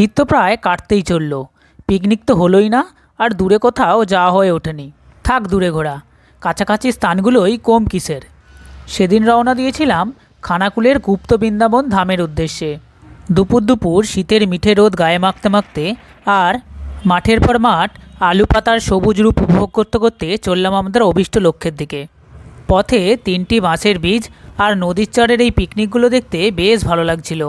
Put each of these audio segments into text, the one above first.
শীত তো প্রায় কাটতেই চলল। পিকনিক তো হলোই না, আর দূরে কোথাও যাওয়া হয়ে ওঠেনি। থাক দূরে ঘোরা, কাছাকাছি স্থানগুলোই কম কিসের। সেদিন রওনা দিয়েছিলাম খানাকুলের গুপ্ত বৃন্দাবন ধামের উদ্দেশ্যে। দুপুর দুপুর শীতের মিঠে রোদ গায়ে মাখতে মাখতে আর মাঠের পর মাঠ আলু পাতার সবুজ রূপ উপভোগ করতে করতে চললাম আমাদের অভিষ্ট লক্ষ্যের দিকে। পথে তিনটি বাঁশের বীজ আর নদীর চরের এই পিকনিকগুলো দেখতে বেশ ভালো লাগছিল।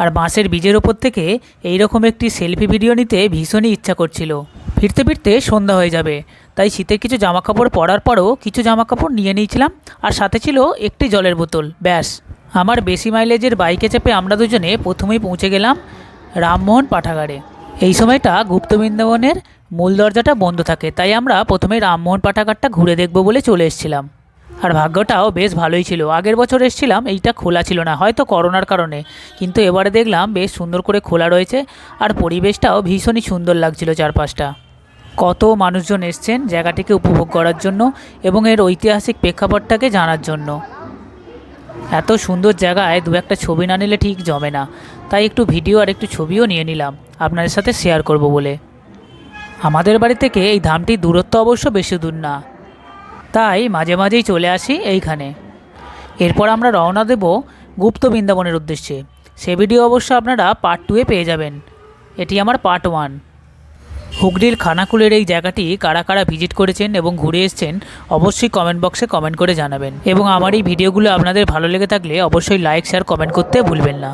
আর বাঁশের বীজের ওপর থেকে এইরকম একটি সেলফি ভিডিও নিতে ভীষণই ইচ্ছা করছিল। ফিরতে ফিরতে সন্ধ্যা হয়ে যাবে। তাই শীতের কিছু জামাকাপড় পরার পরও কিছু জামাকাপড় নিয়ে নিয়েছিলাম আর সাথে ছিল একটি জলের বোতল। ব্যাস, আমার বেশি মাইলেজের বাইকে চেপে আমরা দুজনে প্রথমেই পৌঁছে গেলাম রামমোহন পাঠাগারে। এই সময়টা গুপ্ত বৃন্দাবনের মূল দরজাটা বন্ধ থাকে, তাই আমরা প্রথমে রামমোহন পাঠাগারটা ঘুরে দেখব বলে চলে এসেছিলাম। আর ভাগ্যটাও বেশ ভালোই ছিল। আগের বছর এসেছিলাম, এইটা খোলা ছিল না, হয়তো করোনার কারণে। কিন্তু এবারে দেখলাম বেশ সুন্দর করে খোলা রয়েছে আর পরিবেশটাও ভীষণই সুন্দর লাগছিল চারপাশটা। কত মানুষজন এসছেন জায়গাটিকে উপভোগ করার জন্য এবং এর ঐতিহাসিক প্রেক্ষাপটটাকে জানার জন্য। এত সুন্দর জায়গায় দু একটা ছবি না নিলে ঠিক জমে না। তাই একটু ভিডিও আর একটু ছবিও নিয়ে নিলাম, আপনাদের সাথে শেয়ার করব বলে। আমাদের বাড়ি থেকে এই ধামটির দূরত্ব অবশ্য বেশি দূর না। তাই মাঝে মাঝেই চলে আসি এইখানে। এরপর আমরা রওনা দেব গুপ্ত বৃন্দাবনের উদ্দেশ্যে। সে ভিডিও অবশ্য আপনারা পার্ট টুয়ে পেয়ে যাবেন। এটি আমার পার্ট ওয়ান হুগলির খানাকুলের এই জায়গাটি কারা কারা ভিজিট করেছেন এবং ঘুরে এসেছেন অবশ্যই কমেন্ট বক্সে কমেন্ট করে জানাবেন। এবং আমার এই ভিডিওগুলো আপনাদের ভালো লেগে থাকলে অবশ্যই লাইক শেয়ার কমেন্ট করতে ভুলবেন না।